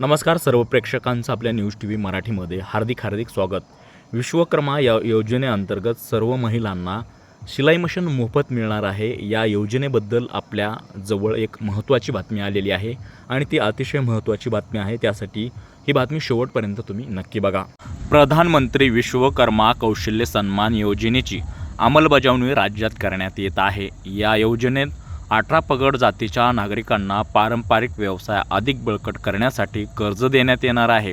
नमस्कार सर्व प्रेक्षकांचं आपल्या न्यूज टी व्ही मराठीमध्ये हार्दिक हार्दिक स्वागत. विश्वकर्मा या योजनेअंतर्गत सर्व महिलांना शिलाई मशीन मोफत मिळणार आहे. या योजनेबद्दल आपल्या जवळ एक महत्त्वाची बातमी आलेली आहे आणि ती अतिशय महत्त्वाची बातमी आहे. त्यासाठी ही बातमी शेवटपर्यंत तुम्ही नक्की बघा. प्रधानमंत्री विश्वकर्मा कौशल्य सन्मान योजनेची अंमलबजावणी राज्यात करण्यात येत आहे. या योजनेत अठरा पगड जातीच्या नागरिकांना पारंपरिक व्यवसाय अधिक बळकट करण्यासाठी कर्ज देण्यात येणार आहे.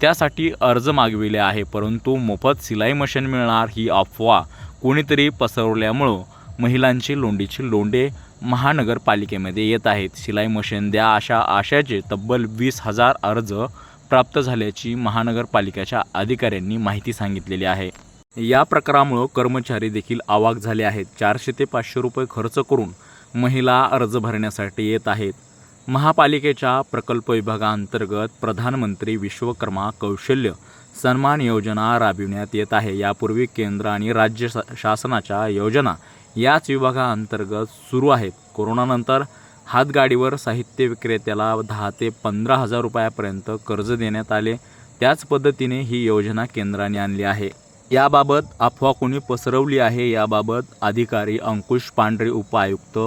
त्यासाठी अर्ज मागविले आहे परंतु मोफत सिलाई मशीन मिळणार ही अफवा कोणीतरी पसरवल्यामुळं महिलांची लोंडीची लोंडे महानगरपालिकेमध्ये येत आहेत. शिलाई मशीन द्या अशा आशाचे तब्बल वीस हजार अर्ज प्राप्त झाल्याची महानगरपालिकेच्या अधिकाऱ्यांनी माहिती सांगितलेली आहे. या प्रकारामुळं कर्मचारी देखील अवाक झाले आहेत. चारशे ते पाचशे रुपये खर्च करून महिला अर्ज भरण्यासाठी येत आहेत. महापालिकेच्या प्रकल्प विभागाअंतर्गत प्रधानमंत्री विश्वकर्मा कौशल्य सन्मान योजना राबविण्यात येत आहे. यापूर्वी केंद्र आणि राज्य शा- शासनाच्या योजना याच विभागाअंतर्गत सुरू आहेत. कोरोनानंतर हातगाडीवर साहित्य विक्रेत्याला दहा ते पंधरा हजार रुपयापर्यंत कर्ज देण्यात आले. त्याच पद्धतीने ही योजना केंद्राने आणली आहे. याबाबत अफवा कोणी पसरवली आहे याबाबत अधिकारी अंकुश पांढरे उपायुक्त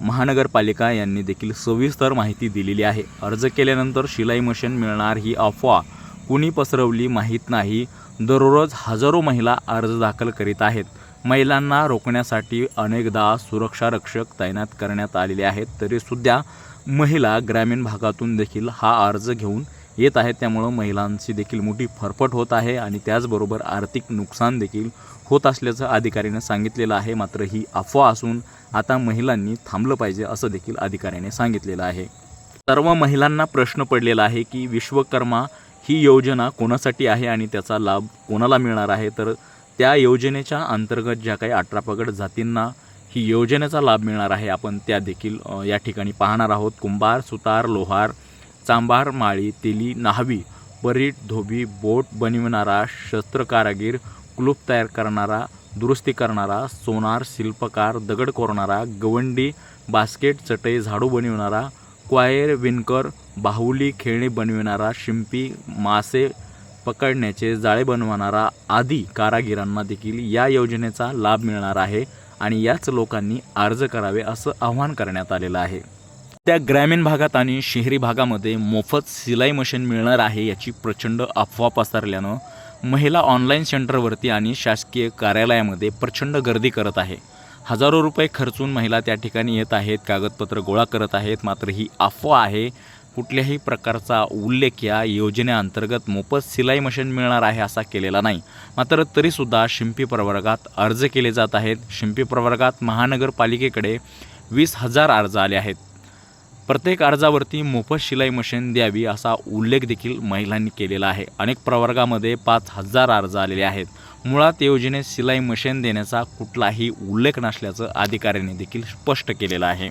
महानगरपालिका यांनी देखील सविस्तर माहिती दिलेली आहे. अर्ज केल्यानंतर शिलाई मशीन मिळणार ही अफवा कुणी पसरवली माहीत नाही. दररोज हजारो महिला अर्ज दाखल करीत आहेत. महिलांना रोखण्यासाठी अनेकदा सुरक्षा रक्षक तैनात करण्यात आलेले आहेत. तरीसुद्धा महिला ग्रामीण भागातून देखील हा अर्ज घेऊन येत आहेत त्यामुळं महिलांची देखील मोठी फरफट होत आहे आणि त्याचबरोबर आर्थिक नुकसान देखील होत असल्याचं अधिकाऱ्याने सांगितलेलं आहे. मात्र ही अफवा असून आता महिलांनी थांबलं पाहिजे असं देखील अधिकाऱ्याने सांगितलेलं आहे. सर्व महिलांना प्रश्न पडलेला आहे की विश्वकर्मा ही योजना कोणासाठी आहे आणि त्याचा लाभ कोणाला मिळणार आहे? तर त्या योजनेच्या अंतर्गत ज्या काही अठरापगड जातींना ही योजनेचा लाभ मिळणार आहे आपण त्या देखील या ठिकाणी पाहणार आहोत. कुंभार सुतार लोहार चांभार माळी तेली न्हावी परीट धोबी बोट बनविणारा शस्त्रकारागीर कुलूप तयार करणारा दुरुस्ती करणारा सोनार शिल्पकार दगड कोरणारा गवंडी बास्केट चटई झाडू बनविणारा क्वायर विणकर बाहुली खेळणी बनविणारा शिंपी मासे पकडण्याचे जाळे बनवणारा आदी कारागिरांना देखील या योजनेचा लाभ मिळणार आहे आणि याच लोकांनी अर्ज करावे असं आवाहन करण्यात आलेलं आहे. त्या ग्रामीण भागात आणि शहरी भागामध्ये मोफत सिलाई मशीन मिळणार आहे याची प्रचंड अफवा पसरल्यानं महिला ऑनलाईन सेंटरवरती आणि शासकीय कार्यालयामध्ये प्रचंड गर्दी करत आहे. हजारो रुपये खर्चून महिला त्या ठिकाणी येत आहेत कागदपत्र गोळा करत आहेत मात्र ही अफवा आहे. कुठल्याही प्रकारचा उल्लेख या योजनेअंतर्गत मोफत सिलाई मशीन मिळणार आहे असा केलेला नाही. मात्र तरीसुद्धा शिंपी प्रवर्गात अर्ज केले जात आहेत. शिंपी प्रवर्गात महानगरपालिकेकडे वीस हजार अर्ज आले आहेत. प्रत्येक अर्जावरती मोफत शिलाई मशीन द्यावी असा उल्लेख देखील महिलांनी केलेला आहे. अनेक प्रवर्गामध्ये पाच हजार अर्ज आलेले आहेत. मुळात योजनेत शिलाई मशीन देण्याचा कुठलाही उल्लेख नसल्याचं अधिकाऱ्यांनी देखील स्पष्ट केलेलं आहे.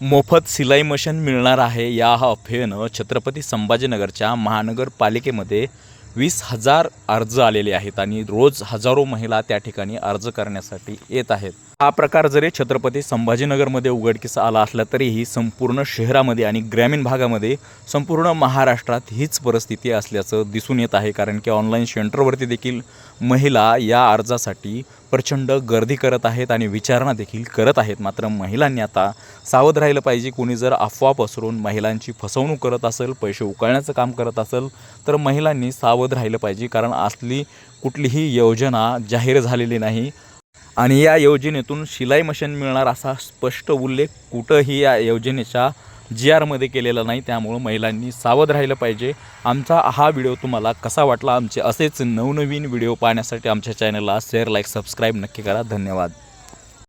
मोफत सिलाई मशीन मिळणार आहे या अफवेनं छत्रपती संभाजीनगरच्या महानगरपालिकेमध्ये वीस हजार अर्ज आलेले आहेत आणि रोज हजारो महिला त्या ठिकाणी अर्ज करण्यासाठी येत आहेत. हा प्रकार जरी छत्रपती संभाजीनगरमध्ये उघडकीस आला असला तरीही संपूर्ण शहरामध्ये आणि ग्रामीण भागामध्ये संपूर्ण महाराष्ट्रात हीच परिस्थिती असल्याचं दिसून येत आहे. कारण की ऑनलाईन सेंटरवरती देखील महिला या अर्जासाठी प्रचंड गर्दी करत आहेत आणि विचारणा देखील करत आहेत. मात्र महिलांनी आता सावध राहिलं पाहिजे. कोणी जर अफवा पसरून महिलांची फसवणूक करत असेल पैसे उकळण्याचं काम करत असेल तर महिलांनी सावध राहिलं पाहिजे. कारण असली कुठलीही योजना जाहीर झालेली नाही. आणि या योजनेतून शिलाई मशीन मिळणार असा स्पष्ट उल्लेख कुठंही या योजनेच्या जी आरमध्ये केलेला नाही त्यामुळं महिलांनी सावध राहिलं पाहिजे. आमचा हा व्हिडिओ तुम्हाला कसा वाटला? आमचे असेच नवनवीन व्हिडिओ पाहण्यासाठी आमच्या चॅनलला शेअर लाईक सबस्क्राईब नक्की करा. धन्यवाद.